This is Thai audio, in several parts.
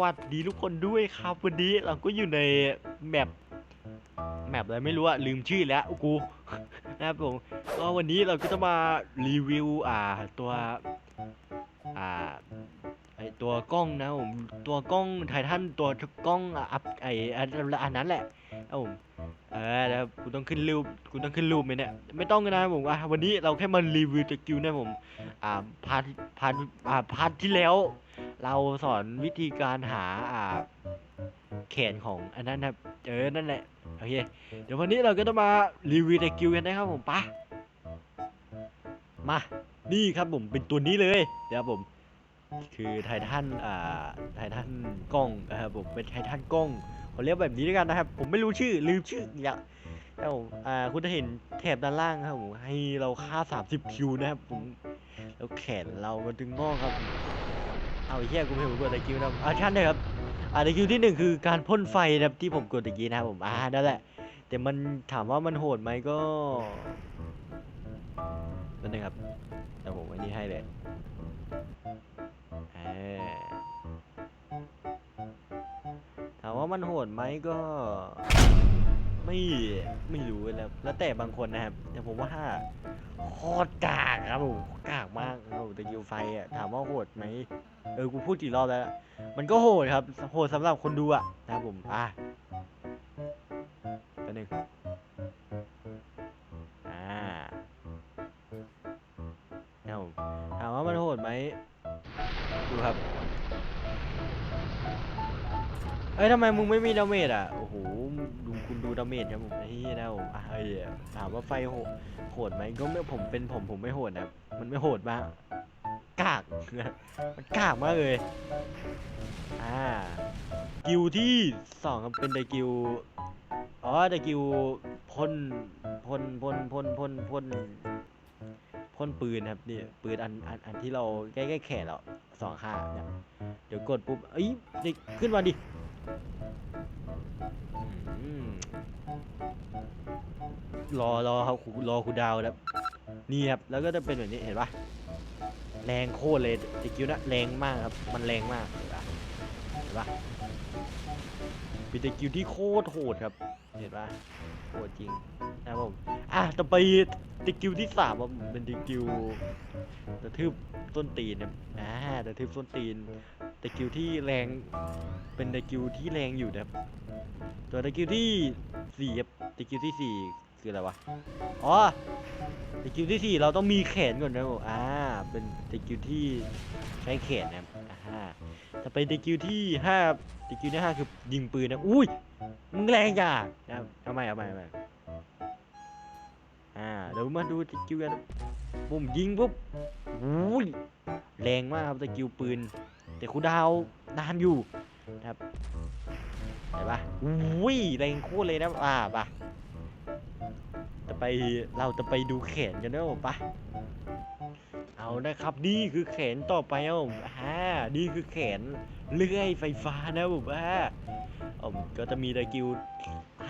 วัสดีทุกคนด้วยครับวันนี้เราก็อยู่ในแมปแมปอะไรไม่รู้อะลืมชื่อแล้วกูนะครับผมก็วันนี้เราก็จะมารีวิวอ่าตัวอ่าไอตัวกล้องนะผมตัวกล้องไททันตัวกล้องอะอัพไออันอันนั้นแหละครับผมเออแล้วกูต้องขึ้นรูปกูต้องขึ้นรูปไหมเนี่ยไม่ต้องนะผมอะวันนี้เราแค่มารีวิวสกิลนะผมอ่าพาร์ทพาร์ทอ่าพาร์ทที่แล้ว เราสอนวิธีการหาอ่าแขนของอันนั้นครับเออนั่นแหละโอเคเดี๋ยววันนี้เราก็จะมารีวิวสกิลกันนะครับผมปะมานี่ครับผมเป็นตัวนี้เลยเดี๋ยวผมคือไททันอ่าไททันกล้องนะครับผมเป็นไททันกล้องเขาเรียกแบบนี้ด้วยกันนะครับ ผมไม่รู้ชื่อลืมชื่ออย่างแล้วผมอ่าคุณจะเห็นแถบด้านล่างครับผมให้เราค่า 30คิวนะครับผมแล้วแขนเรามันถึงงอกครับ เอาอ้เหี้ยกูไม่เห็นผมกดตะคิวนะอ่าชั้นเลยครับอ่าตะคิวที่หนึ่งคือการพ่นไฟนะครับที่ผมกดตะกี้นะครับผมอ่านั่นแหละ แต่มันถามว่ามันโหดไหมก็นั่นเองครับแต่ผมอันนี้ให้เลยถามว่ามันโหดไหมก็ไม่ไม่รู้แล้วแล้วแต่บางคนนะครับแต่ผมว่า โคตรกากครับผมกากมากครับผมตะคิวไฟอะถามว่าโหดไหมเออกูพูดกี่รอบแล้ว มันก็โหดครับโหดสำหรับคนดูอะนะครับผมอะตัวหนึ่งอ่าเอาถามว่ามันโหดไหมดูครับเอ้ยทำไมมึงไม่มีดาเมจอะโอ้ ดูคุณดูดาเมจครับผมไอ้เหี้ยนะผมอะเอ้ยถามว่าไฟโหดไหมก็ไม่ผมเป็นผมผมไม่โหดนะมันไม่โหดมากกากมันกากมากเลยอ่ากิวที่สองครับเป็นไดกิวอ๋อไดกิวพ่นพ่นพ่นพ่นพ่นพ่นพ่นปืนครับนี่ปืนอันอันอันที่เราใกล้ๆแขนเราสองข้างเนี่ยเดี๋ยวกดปุ๊บเอ้ยด็กขึ้นมาดิ รอรอครับรอคูดาวน์ครับนี่ครับแล้วก็จะเป็นแบบนี้เห็นปะแรงโคตรเลยตะกิ้วนะแรงมากครับมันแรงมากเห็นปะเห็นปะเป็นตะกิ้วที่โคตรโหดครับ เห็นปะโหดจริงนะครับผม อะต่อไปตะกิ้วที่สามครับเป็นตะกิ้วกระทืบต้นตีนครับอ่ากระทืบต้นตีนตะกิ้วที่แรง เป็นตะกิ้วที่แรงอยู่นะครับตัวตะกิ้วที่สี่ครับตะกิ้วที่สี่คืออะไรวะ อ๋อสกิลที่สี่เราต้องมีแขนก่อนนะผมอ่า เป็นสกิลที่ใช้แขนนะครับอ่าถ้าไปสกิลที่ห้าสกิลที่ห้าคือยิงปืนนะ อุ้ย มึงแรงจังนะเอาใหม่เอาใหม่เอาใหม่ อ่าเดี๋ยวมาดูสกิลกันปุ่มยิงปุ๊บอุ้ยแรงมากครับสกิลปืน แต่คูลดาวน์นานอยู่นะครับเห็นปะอุ้ยแรงโคตรเลยนะอ่าปะจะไปเราจะไปดูแขนกันนะผมปะเอานะครับนี่คือแขนต่อไปครับผมอ่านี่คือแขนเลื่อยไฟฟ้านะผมอ่าผมก็จะมีตะกิว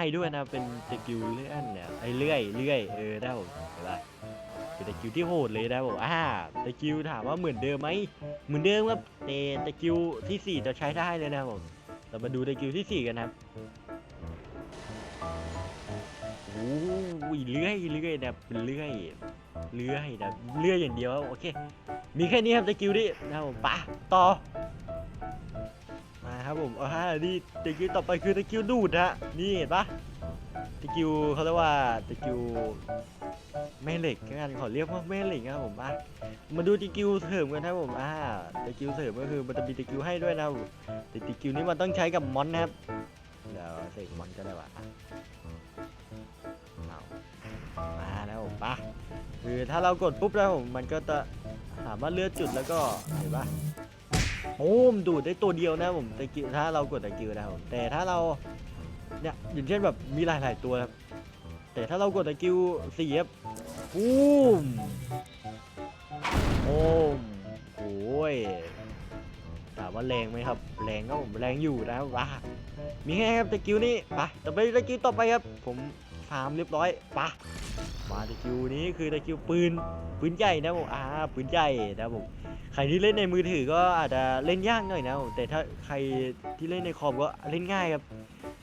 ให้ด้วยนะ เป็นตะกิวเลื่อนเนี่ยไอ้เลื่อยเลื่อยเออได้ผมเห็นปะเป็นตะกิวที่โหดเลยนะผมอ่าตะกิวถามว่าเหมือนเดิมไหมเหมือนเดิมครับแต่ตะกิวที่สี่จะใช้ได้เลยนะผมเรามาดูตะกิวที่สี่กันครับโอ้ยเลื่อยเลื่อยนะเป็นเลื่อยเลื่อยนะเลื่อยอย่างเดียวโอเค มีแค่นี้ครับสกิลดินะครับผมปะต่อ ครับผมอ่านี่สกิลต่อไปคือสกิลดูดฮะนี่เห็นปะสกิลเขาเรียกว่าสกิลแม่เหล็กกันขอเรียกว่าแม่เหล็กนะครับผมอะมาดูสกิลเสริมกันนะครับผมอ่าสกิลเสริมก็คือมันจะมีสกิลให้ด้วยนะครับแต่สกิลนี้มันต้องใช้กับมอนนะครับเดี๋ยวเสกมอนก็ได้ว่ะเอามาแล้วผมปะคือถ้าเรากดปุ๊บแล้วผมมันก็จะสามารถเลือกจุดแล้วก็เห็นปะ โอ้มดูดได้ตัวเดียวนะผมตะกิวถ้าเรากดตะกิวนะผมแต่ถ้าเราเนี่ยอย่างเช่นแบบมีหลายๆตัวครับแต่ถ้าเรากดตะกิวสี่ครับปูมโอ้มโอ้ยถามว่าแรงไหมครับ แรงก็ผมแรงอยู่นะว้ามีแค่ครับตะกิวนี่ไปต่อไปตะกิวต่อไปครับ ผมฟาร์มเรียบร้อยปะมาตะคิวนี้คือตะคิวปืนปืนใหญ่นะผมอ่าปืนใหญ่นะผม ใครที่เล่นในมือถือก็อาจจะเล่นยากหน่อยนะแต่ถ้าใครที่เล่นในคอมก็เล่นง่ายครับ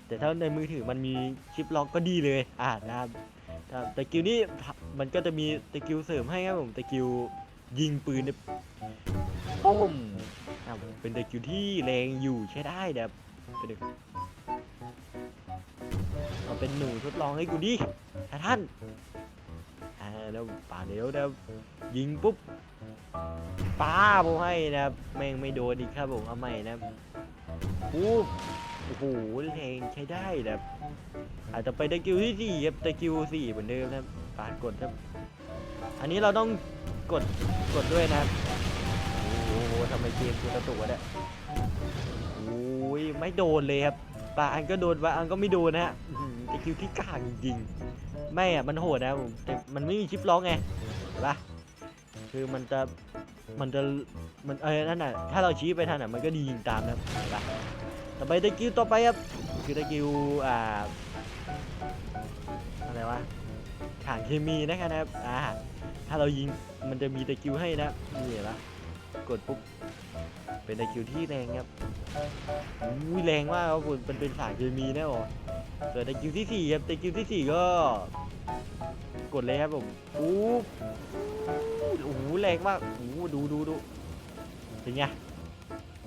แต่ถ้าในมือถือมันมีชิปล็อกก็ดีเลยอ่านะครับครับตะคิวนี้มันก็จะมีตะคิวเสริมให้ครับผมตะคิวยิงปืนเนี่ยปุ้มอ่าเป็นตะคิวที่แรงอยู่ใช้ได้นะครับไปดูเอาเป็นหนูทดลองให้กูดิท่านแล้วป่าเดี๋ยวนะยิงปุ๊บ ป้าผมให้นะครับแม่งไม่โดนอีกครับผมเอาใหม่นะปุ๊บโอ้โหแรงใช้ได้แบบอาจจะไปตะกิวที่สี่ครับตะกิวสี่เหมือนเดิมนะครับปาดกดครับ อันนี้เราต้องกดกดด้วยนะครับโอ้โหทำไมเกมกูกระตุกวะเนี่ยโอ้ยไม่โดนเลยครับบางอันก็โดนบางอันก็ไม่โดนนะฮะตะกิวที่กลางจริงๆไม่อะมันโหดนะผมแต่มันไม่มีชิปล็อกไงเห็นปะ คือมันจะมันจะมันเออนั่นน่ะถ้าเราชี้ไปทางไหนมันก็ดียิงตามนะครับเห็นปะต่อไปตะกิวต่อไปครับคือตะกิวอ่าอะไรวะถังเคมีนะครับอ่าถ้าเรายิงมันจะมีตะกิวให้นะนี่เห็นปะกดปุ๊บเป็นตะกิวที่แรงครับอุ้ยแรงมากครับคุณมันเป็นถังเคมีแนะบอส่วนตะกิวที่สี่ครับตะกิวที่สี่ก็ กดเลยครับผมอู้ โอ้โหแรงมากโอ้โหดูดูดูเป็นไง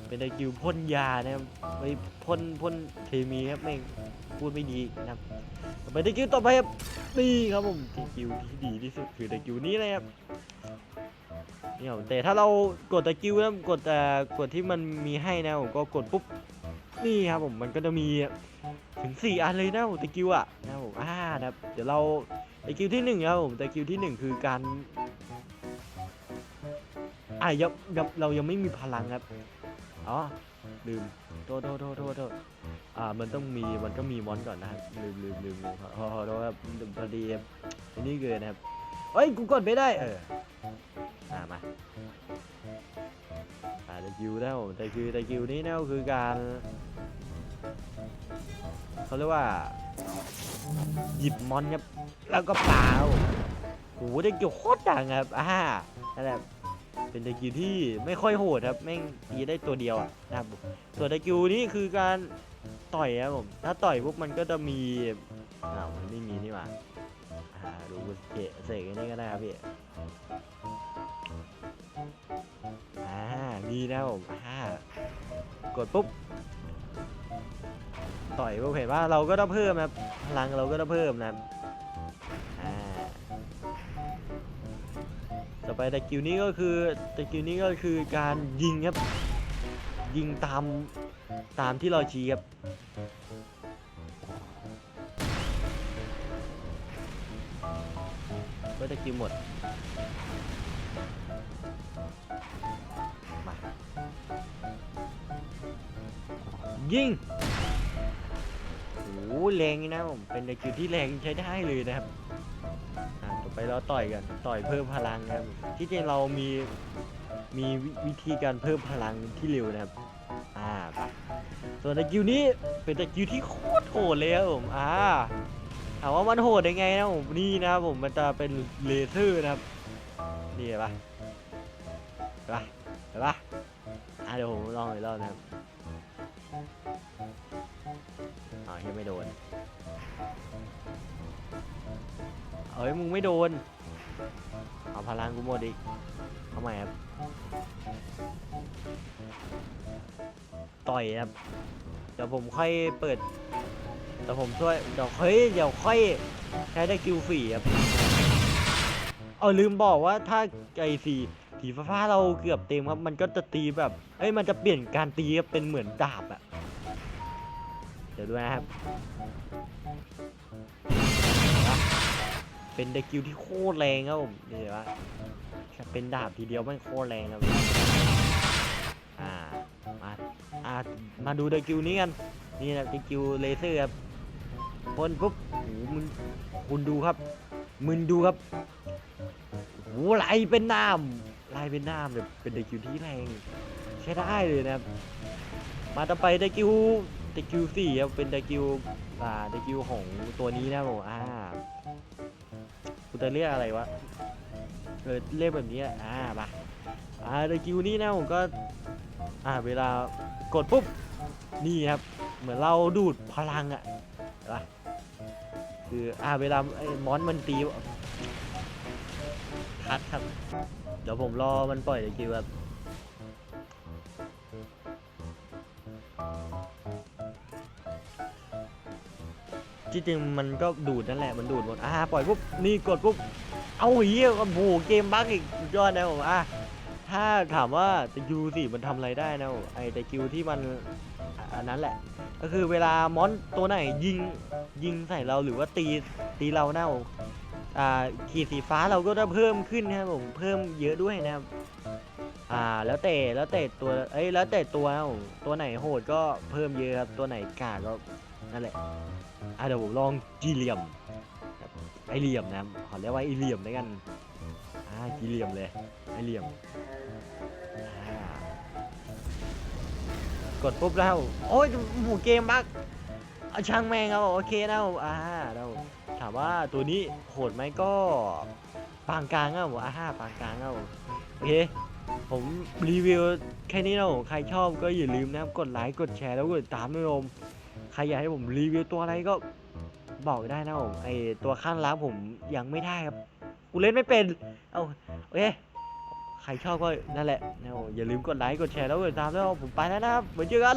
เป็นตะกิวพ่นยานะครับไปพ่นพ่นเคมีครับไม่งพูดไม่ดีนะครับต่อไปตะกิวต่อไปครับนี่ครับผมตะกิวที่ดีที่สุดคือตะกิวนี้เลยครับเนี่ครับแต่ถ้าเรากดตะกิวนะกดแต่กดที่มันมีให้นะผมก็กดปุ๊บนี่ครับผมมันก็จะมีถึงสี่อันเลยนะผมตะกิวอะนะผมอ่านะครับเดี๋ยวเราตะกิวที่หนึ่งครับผมตะกิวที่หนึ่งคือการ อะยังยังเรายังไม่มีพลังครับ อ๋อ ลืม โทษโทษโทษโทษโทษอ่า มันต้องมี มันต้องมีมอนก่อนนะครับ ลืมลืมลืมลืมขอขอโทษครับพอดีอันนี้เกินนะครับเฮ้ย กูกดไม่ได้ เอออ่ามาอ่าตะคิวแล้วตะคิวตะคิวนี้นะก็คือการเขาเรียกว่า หยิบมอนครับ แล้วก็ปาโอ้โหตะคิวโคตรดังครับ อ่านั่นแหละ เป็นตะกิวที่ไม่ค่อยโหดครับแม่งตีได้ตัวเดียวอะนะครับผมส่วนตะกิวนี้คือการต่อยครับผมถ้าต่อยปุ๊บมันก็จะมีอ้าวมันไม่มีนี่หว่าอ่าดูเกะเสกอันนี้ก็ได้ครับพี่อ่ามีนะครับผมอ่ากดปุ๊บต่อยปุ๊บเห็นว่าเราก็ต้องเพิ่มนะครับพลังเราก็ต้องเพิ่มนะครับ ต่อไปตะกิวนี้ก็คือตะกิวนี้ก็คือการยิงครับ ยิงตามตามที่เราชี้ครับก็ตะกิวหมดมายิงโอ้โหแรงนะผมเป็นตะกิวที่แรงใช้ได้เลยนะครับ ไปเราต่อยกัน ต่อยเพิ่มพลังนะครับ ที่จริงเรามีมีวิวิธีการเพิ่มพลังที่เร็วนะครับ อ่าไปส่วนตะกิวนี้เป็นตะกิวที่โคตรโหดเลยครับผม อ่าถามว่ามันโหดยังไงนะผมนี่นะครับผมมันจะเป็นเลเซอร์นะครับนี่เห็นปะเห็นปะเห็นปะอะเดี๋ยวผมลองอีกรอบนะครับอ๋อยังไม่โดน เอ้ยมึงไม่โดน เอาพลังกูหมดอีกเอาม่ครับ ต่อยครับ เดี๋ยวผมค่อยเปิด เดี๋ยวผมช่วย เดี๋ยวเฮ้ย เดี๋ยวค่อยใช้ได้คิวฟรีครับ เอาลืมบอกว่าถ้าไอสีสีฟ้าเราเกือบเต็มครับ มันก็จะตีแบบเอ้ย มันจะเปลี่ยนการตีครับเป็นเหมือนดาบอะเดี๋ยวดูนะครับ เป็นเดกิวที่โคตรแรงครับผมเห็นปะแค่เป็นดาบทีเดียวไม่โคตรแรงครับอ่ามาอ่ามาดูเดกิวนี้กันนี่นะเดกิวเลเซอร์ครับพ่นปุ๊บโอ้หมึงคุณดูครับมึงดูครับโอ้ไหลเป็นน้ำไหลเป็นน้ำแบบเป็นเดกิวที่แรงใช้ได้เลยนะครับมาต่อไปเดกิวเดกิวสี่ครับเป็นเดกิวอ่าเดกิวของตัวนี้นะครับผมอ่า กูจะเรียกอะไรวะเออเรียกแบบนี้อะอ่ามาอ่าสกิวนี้นะผมก็ อ่าเวลากดปุ๊บ นี่ครับ เหมือนเราดูดพลังอะเห็นะคืออ่าเวลาไอ้มอนมันตีทัดครับ เดี๋ยวผมรอมันปล่อยสกิลครับ ที่จริงมันก็ดูดนั่นแหละมันดูดหมดอ่าปล่อยปุ๊บนี่กดปุ๊บเอาเฮียโอ้โหเกมบั๊กอีกยอดนะผมอะถ้าถามว่าตะคิวสิมันทำอะไรได้นะไอ้ตะคิวที่มันอันนั้นแหละ ก็คือเวลามอนตัวไหนยิงยิงใส่เราหรือว่าตีตีเราเน่าอ่าขีดสีฟ้าเราก็จะเพิ่มขึ้นนะครับผมเพิ่มเยอะด้วยนะครับอ่าแล้วแต่แล้วแต่ตัวเอ้ยแล้วแต่ตัวนะตัวไหนโหดก็เพิ่มเยอะครับตัวไหนกาก็นั่นแหละ อะเดี๋ยวผมลองจีเหลี่ยมไอเหลี่ยมนะครับขอเรียกว่าไอเหลี่ยมแล้วกันอ่าจีเหลี่ยมเลยไอเหลี่ยมกดปุ๊บแล้วโอ้ยหมูเกมบักช่างแม่งครับโอเคนะอ่าเราถามว่าตัวนี้โหดไหมก็ปานกลางครับผมอ่าปานกลางครับโอเคผมรีวิวแค่นี้นะผมใครชอบก็อย่าลืมนะครับกดไลค์กดแชร์แล้วกดติดตามด้วยผม ใครอยากให้ผมรีวิวตัวอะไรก็บอกได้นะผมไอตัวข้างล้างผมยังไม่ได้ครับกูเล่นไม่เป็น เอาโอเคใครชอบก็นั่นแหละนะอย่าลืมกดไลค์กดแชร์แล้วกดติดตามด้วยผมไปแล้วนะครับไว้เจอกัน